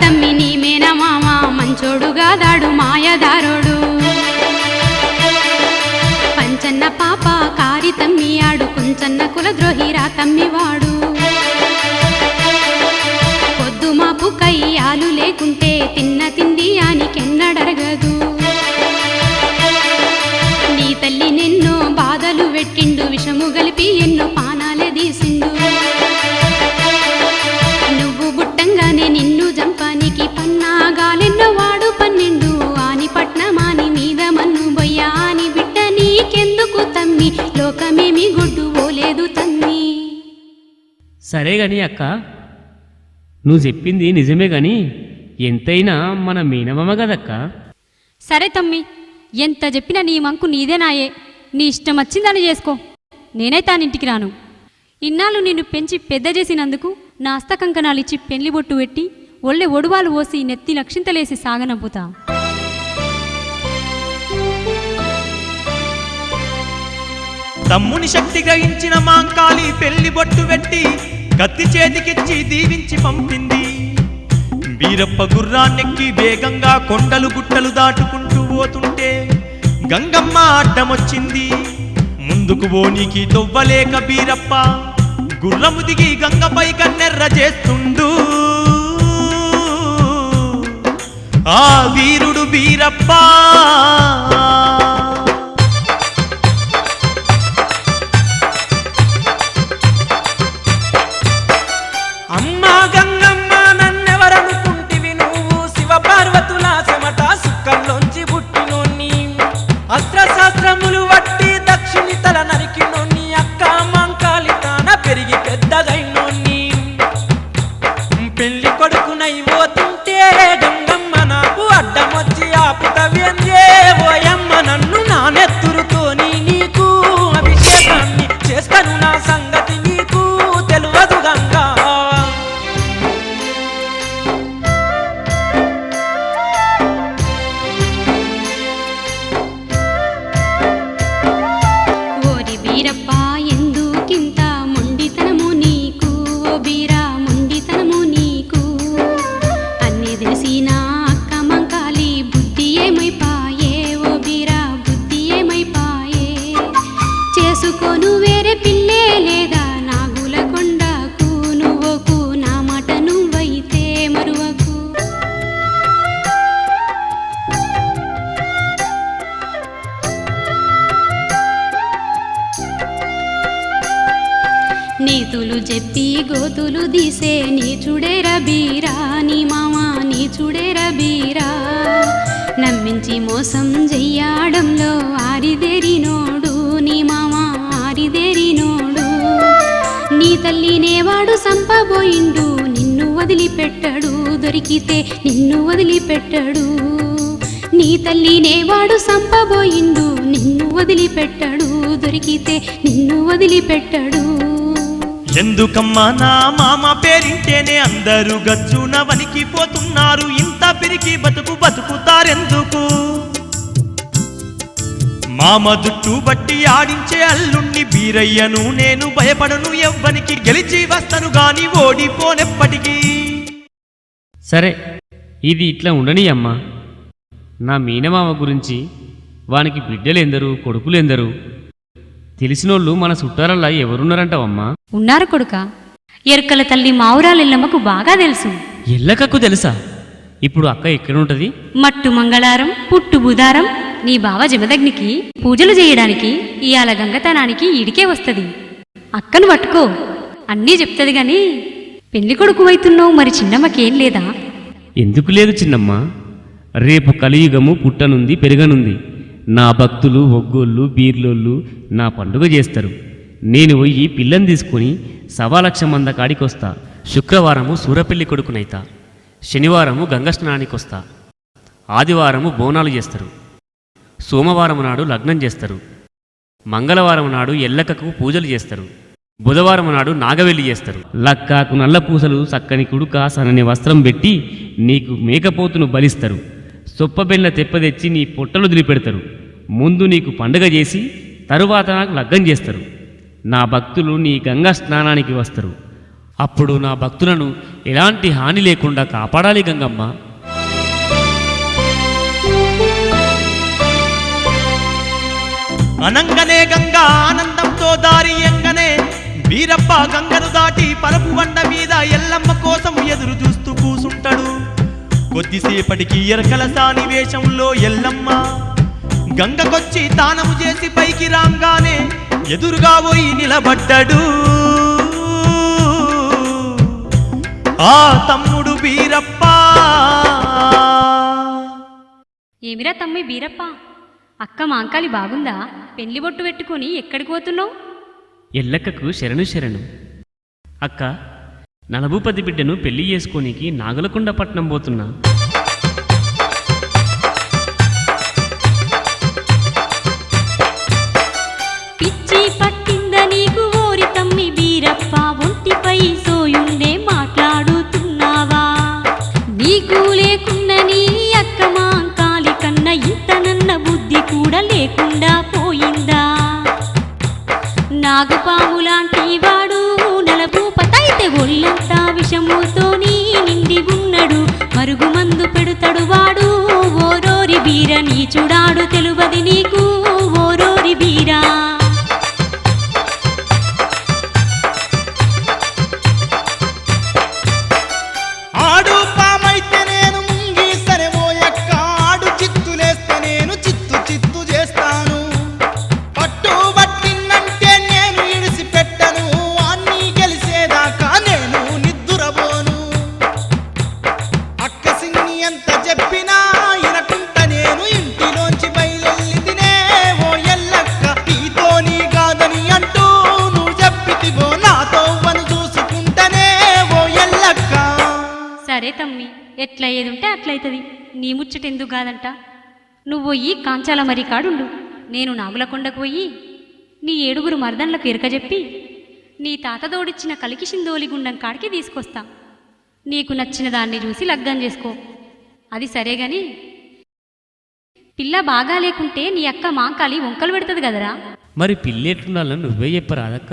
తమ్మి నీ మేన మామ మంచోడుగా దాడు మాయదారుడు. పంచన్న పాప కారి తమ్మి ఆడు కొంచన్న కులద్రోహి రా తమ్మివాడు పొద్దు మాపు కయ్యాలు లేకుంటే తిన్న సరే కానీ అక్క. నువ్వు చెప్పింది నిజమే గాని ఎంతైనా మన మీనమమ్మ కదక్క సరే తమ్మి ఎంత చెప్పినా నీ మంకు నీదే నాయే. నీ ఇష్టం వచ్చిందని చేసుకో. నేనైతే తానింటికి ఇంటికి రాను. ఇన్నాళ్ళు నిన్ను పెంచి పెద్ద చేసినందుకు నా హస్తకంకణాలిచ్చి పెళ్ళి బొట్టు పెట్టి ఒళ్ళె ఒడువాలు పోసి నెత్తి లక్షింతలేసి సాగనంపుతా తమ్ముని శక్తి గ్రహించిన మాంకాళి పెళ్ళి బొట్టు పెట్టి కత్తి చేతికిచ్చి దీవించి పంపింది. బీరప్ప గుర్రాన్నెక్కి వేగంగా కొండలు గుట్టలు దాటుకుంటూ పోతుంటే గంగమ్మ అడ్డమొచ్చింది. ముందుకు పోనీకి తొవ్వలేక బీరప్ప గుర్రము దిగి గంగపై కన్నెర్ర చేస్తుండు. ఆ వీరుడు బీరప్ప చూస్తే తీసే నీ బీరా నీ మామ నీ చూడేరా బీరా. నమ్మించి మోసం చెయ్యాడంలో ఆరిదేరినోడు నీ మామ ఆరిదేరినోడు నీ తల్లినే వాడు సంపబోయిండు నిన్ను వదిలిపెట్టడు. దొరికితే నిన్ను వదిలిపెట్టడు. నీ తల్లినే వాడు సంపబోయిండు నిన్ను వదిలిపెట్టడు. దొరికితే నిన్ను వదిలిపెట్టడు. ఎందుకమ్మా నా మామ పేరింటేనే అందరూ గజ్జున వణికిపోతున్నారు ఇంత పిరికి బతుకు బతుకుతారెందుకు? మామ జుట్టు బట్టి ఆడించే అల్లుణ్ణి బీరయ్యను నేను భయపడను ఎవ్వనికి గెలిచి వస్తను గాని ఓడిపోనెప్పటికీ. సరే ఇది ఇట్లా ఉండని అమ్మా నా మీనమామ గురించి వానికి బిడ్డలేందరు కొడుకులెందరు తెలిసినోళ్ళు మన చుట్టారల్లా ఎవరున్నారంటావమ్మా ఉన్నారు కొడుక. ఎరుకల తల్లి మావురాలెల్లమ్మకు బాగా తెలుసు. ఎల్లకక్కు తెలుసా? ఇప్పుడు అక్క ఎక్కడుంటది? మట్టు మంగళారం పుట్టు బుధారం నీ బావ జమదగ్నికి పూజలు చేయడానికి ఇయాల గంగతనానికి ఈడికే వస్తది. అక్కను పట్టుకో. అన్నీ చెప్తది గాని పెళ్ళి కొడుకు అవుతున్నావు మరి చిన్నమ్మకేం లేదా? ఎందుకు లేదు చిన్నమ్మ? రేపు కలియుగము పుట్టనుంది పెరగనుంది. నా భక్తులు ఒగ్గోళ్ళు బీర్లోళ్ళు నా పండుగ చేస్తారు. నేను పోయి పిల్లని తీసుకొని సవాలక్ష మంద కాడికొస్తా. శుక్రవారము సూరపల్లి కొడుకునైతా. శనివారము గంగ స్నానానికి వస్తా ఆదివారము బోనాలు చేస్తారు. సోమవారం నాడు లగ్నం చేస్తారు. మంగళవారం నాడు ఎల్లకకు పూజలు చేస్తారు. బుధవారం నాడు నాగవెల్లి చేస్తారు. లక్కాకు నల్ల పూసలు చక్కని కుడుక సనని వస్త్రం పెట్టి నీకు మేకపోతును బలిస్తారు. సొప్పబెల్ల తెప్ప తెచ్చి నీ పొట్టలు దిలిపెడతారు ముందు నీకు పండగ చేసి తరువాత నాకు లగ్గం చేస్తారు. నా భక్తులు నీ గంగా స్నానానికి వస్తారు. అప్పుడు నా భక్తులను ఎలాంటి హాని లేకుండా కాపాడాలి గంగమ్మ. అనంగనే గంగా ఆనందంతో దారి ఎంగనే వీరప్ప గంగను దాటి పరపు బండ మీద ఎల్లమ్మ కొద్దిసేపటికి ఎరకల సాని వేషంలో ఎల్లమ్మ. గంగకొచ్చి తానము చేసి పైకి రాంగానే ఎదురుగా పోయి నిలబడ్డాడు. ఆ తమ్ముడు వీరప్ప ఏమిరా తమ్మి బీరప్ప? అక్క మాంకాలి బాగుందా? పెళ్ళి బొట్టు పెట్టుకొని ఎక్కడికి పోతున్నావు? ఎల్లక్కకు శరణు శరణు. అక్క నలభూపతి బిడ్డను పెళ్ళి చేసుకోనికి నాగలకొండ పట్నం పోతున్నా. మరుగు మందు పెడుతడు వాడు. ఓరోరి బీర నీ చూడాడు తెలువది నీకు. తమ్మి ఎట్లా ఏదుంటే అట్లయితది నీ ముచ్చటెందుకు కాదంట నువ్వు పోయి కాంచాల మరి కాడుండు నేను నాగులకొండకు పోయి నీ ఏడుగురు మర్దన్లకు ఎరకజెప్పి నీ తాత తోడిచ్చిన కలికి గుండం కాడికి తీసుకొస్తా. నీకు నచ్చిన దాన్ని చూసి లగ్గం చేసుకో. అది సరే గాని పిల్ల బాగా లేకుంటే నీ అక్క మాంకాలి వంకలు పెడుతుంది కదరా? మరి పిల్ల ఎట్లుండాలని నువ్వే చెప్పరాదక్క?